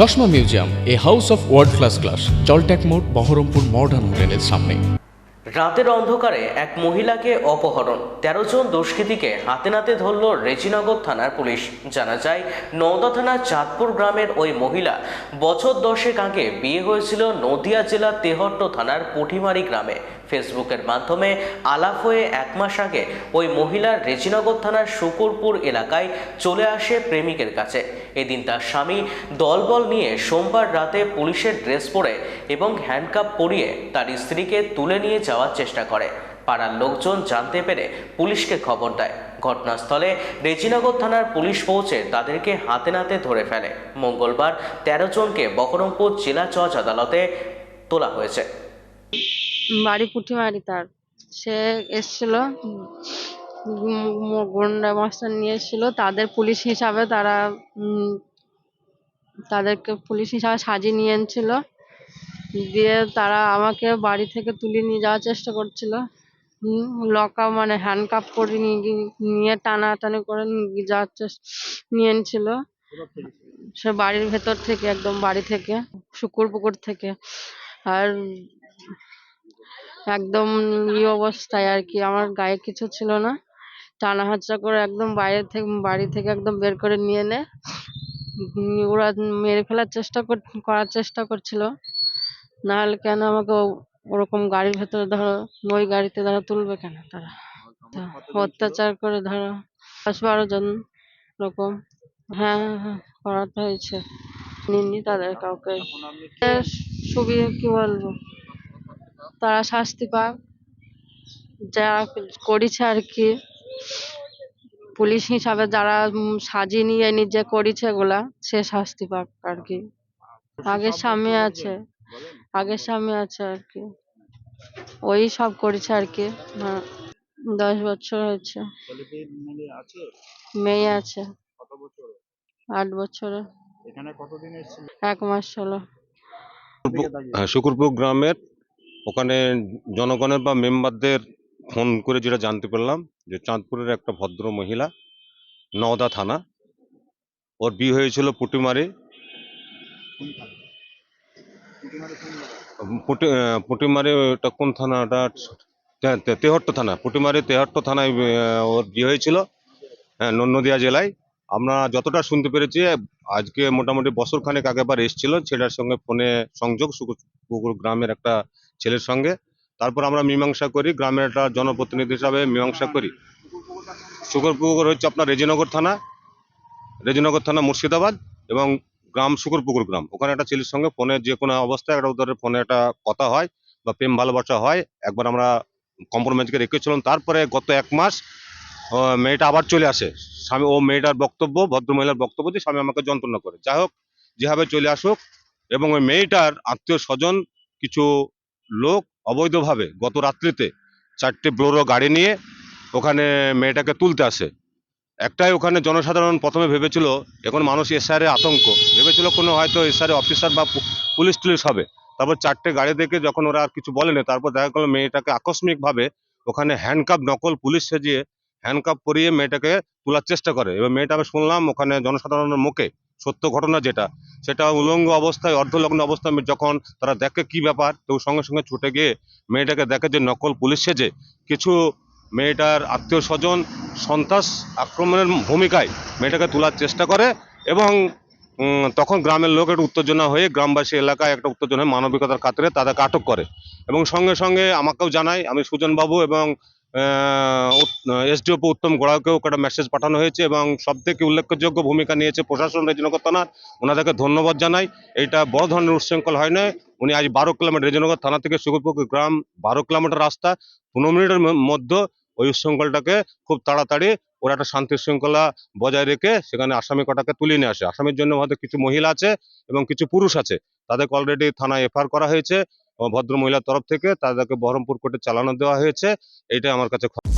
চশমা museum, a house of world class class জলট্যাক মোড়, Baharampur modern হোটেলের সামনে। রাতের অন্ধকারে এক মহিলাকে অপহরণ। তেরো জন দুষ্কৃতীকে হাতে নাতে ধরল রেজিনগর থানার পুলিশ। জানা যায়, নওদা থানার চাঁদপুর গ্রামের ওই মহিলা বছর দশেক আগে বিয়ে হয়েছিল নদিয়া জেলার তেহট্ট থানার পুঠিমারি গ্রামে। ফেসবুকের মাধ্যমে আলাপ হয়ে এক মাস আগে ওই মহিলার রেজিনগর থানার শুকুরপুর এলাকায় চলে আসে প্রেমিকের কাছে। এদিন তার স্বামী দলবল নিয়ে সোমবার রাতে পুলিশের ড্রেস পরে এবং হ্যান্ডকাপ পরিয়ে তার স্ত্রীকে তুলে নিয়ে যাওয়ার চেষ্টা করে। পাড়ার লোকজন জানতে পেরে পুলিশকে খবর দেয়। ঘটনাস্থলে রেজিনগর থানার পুলিশ পৌঁছে তাদেরকে হাতে নাতে ধরে ফেলে। মঙ্গলবার তেরো জনকে বহরমপুর জেলা জজ আদালতে তোলা হয়েছে। বাড়ি পুঁটিমারি তার। সে এসছিল গুন্ডা মাস্টার নিয়ে এসেছিল। তাদের পুলিশ হিসাবে তারা তাদেরকে পুলিশ হিসাবে সাজিয়ে নিয়ে এনেছিল। দিয়ে তারা আমাকে বাড়ি থেকে তুলে নিয়ে যাওয়ার চেষ্টা করছিল। লকা মানে হ্যান্ডকাপ করে নিয়ে টানাটানি করে যাওয়ার চেষ্টা, নিয়ে এনেছিল। সে বাড়ির ভেতর থেকে, একদম বাড়ি থেকে, শুকুর পুকুর থেকে। আর একদম ই অবস্থায় আর কি। আমার গায়ে কিছু ছিল না। টানা হাতড়া করে একদম বাইরে থেকে, বাড়ি থেকে একদম বের করে নিয়ে এনে ওরা মেরে ফেলার চেষ্টা কর, করার চেষ্টা করছিল। নাহলে কেন আমাকে ওরকম গাড়ির ভেতরে ধরো, ওই গাড়িতে ধরো তুলবে কেন তারা? অত্যাচার করে ধরো। দশ বারো জন এরকম। হ্যাঁ হ্যাঁ হ্যাঁ করাতে হয়েছে। নিননি তাদের কাউকে। সুবিধা কি বলব? তারা শাস্তি পাক। যারা করেছে আর কি পুলিশ হিসাবে যারা সাজিয়ে নিয়ে নিজে করেছে এগুলা সে শাস্তি পাক আর কি। আগের স্বামী আছে আগের স্বামী আছে আর কি। ওই সব করেছে আর কি হ্যাঁ দশ বছর হয়েছে। মেয়ে আছে আট বছরের। এখানে কতদিন এসেছিল? এক মাস হলো হ্যাঁ, শুকুরপুর গ্রামের ওখানে জনগণের বা মেম্বারদের ফোন করে যেটা জানতে পারলাম, যে চাঁদপুরের একটা ভদ্র মহিলা, নওদা থানা, ওর বিয়ে হয়েছিল পুটিমারি। পুটিমারি ওটা কোন থানা ওটা তেহট্ট থানা, পুটিমারি তেহট্ট থানায় ওর বিয়ে হয়েছিল হ্যাঁ নদিয়া জেলায়। আমরা যতটা শুনতে পেরেছি, আজকে মোটামুটি বছর খানেক আগেবার এসেছিল ছেলের সঙ্গে ফোনে সংযোগ গ্রামের একটা ছেলের সঙ্গে। তারপর আমরা মীমাংসা করি, গ্রামের একটা জনপ্রতিনিধি হিসাবে মীমাংসা করি। শুকরপুকুর হচ্ছে আপনার রেজিনগর থানা রেজিনগর থানা মুর্শিদাবাদ এবং গ্রাম শুকরপুকুর গ্রাম। ওখানে একটা ছেলের সঙ্গে ফোনে যে কোনো অবস্থায় একটা ওদের ফোনে একটা কথা হয় বা প্রেম ভালোবাসা হয়, একবার আমরা কম্প্রোমাইজকে রেখেছিলাম। তারপরে গত এক মাস মেয়েটা আবার চলে আসে। স্বামী, ও মেয়েটার বক্তব্য ভদ্রমহিলার বক্তব্য যে স্বামী আমাকে যন্ত্রণা করে। যাই হোক, যেভাবে চলে আসুক এবং ওই মেয়েটার আত্মীয় স্বজন কিছু লোক অবৈধভাবে গত রাত্রিতে চারটে ব্লোরো গাড়ি নিয়ে ওখানে মেয়েটাকে তুলতে আসে। একটাই ওখানে জনসাধারণ প্রথমে ভেবেছিল, এখন মানুষ এসআরে আতঙ্ক। ভেবেছিল কোনো হয়তো এসআরে অফিসার বা পুলিশ টুলিশ হবে। তারপর চারটে গাড়ি দেখে যখন ওরা আর কিছু বলেনি, তারপর দেখা গেলো মেয়েটাকে আকস্মিকভাবে ওখানে হ্যান্ডকাপ নকল পুলিশ সেজিয়ে হ্যান্ডকাপ পরিয়ে মেয়েটাকে তোলার চেষ্টা করে। এবার মেয়েটা আমি শুনলাম ওখানে জনসাধারণের মুখে। সত্য ঘটনা যেটা সেটা উলঙ্গ অবস্থায়, অর্ধলগ্ন অবস্থায় যখন তারা দেখে কি ব্যাপার, তো সঙ্গে সঙ্গে ছুটে গিয়ে মেয়েটাকে দেখে যে নকল পুলিশ সেজে কিছু মেয়েটার আত্মীয় স্বজন সন্ত্রাস আক্রমণের ভূমিকায় মেয়েটাকে তোলার চেষ্টা করে এবং তখন গ্রামের লোক একটু উত্তেজনা হয়ে গ্রামবাসী এলাকায় একটা উত্তেজনা মানবিকতার খাতিরে তাদেরকে আটক করে। এবং সঙ্গে সঙ্গে আমাকেও জানায়, আমি সুজনবাবু এবং এসডিওপি উত্তম গোড়াকেও একটা মেসেজ পাঠানো হয়েছে এবং সব থেকে উল্লেখযোগ্য ভূমিকা নিয়েছে প্রশাসন রেজিনগর থানার। ওনাদেরকে ধন্যবাদ জানাই। এটা বড় ধরনের উচ্ছৃঙ্খল হয় না উনি আজ বারো কিলোমিটার রেজিনগর থানা থেকে সুগুরপুকুর গ্রাম, বারো কিলোমিটার রাস্তা, পনেরো মিনিটের মধ্যে ওই উচ্ছৃঙ্খলটাকে খুব তাড়াতাড়ি ওরা একটা শান্তি শৃঙ্খলা বজায় রেখে সেখানে আসামি কটাকে তুলে নিয়ে আসে। আসামির জন্য হয়তো কিছু মহিলা আছে এবং কিছু পুরুষ আছে। তাদেরকে অলরেডি থানায় এফআইআর করা হয়েছে। ভদ্র মহিলার তরফ থেকে তাদেরকে বহরমপুর কোর্টে চালানো দেওয়া হয়েছে এটাই আমার কাছে খবর।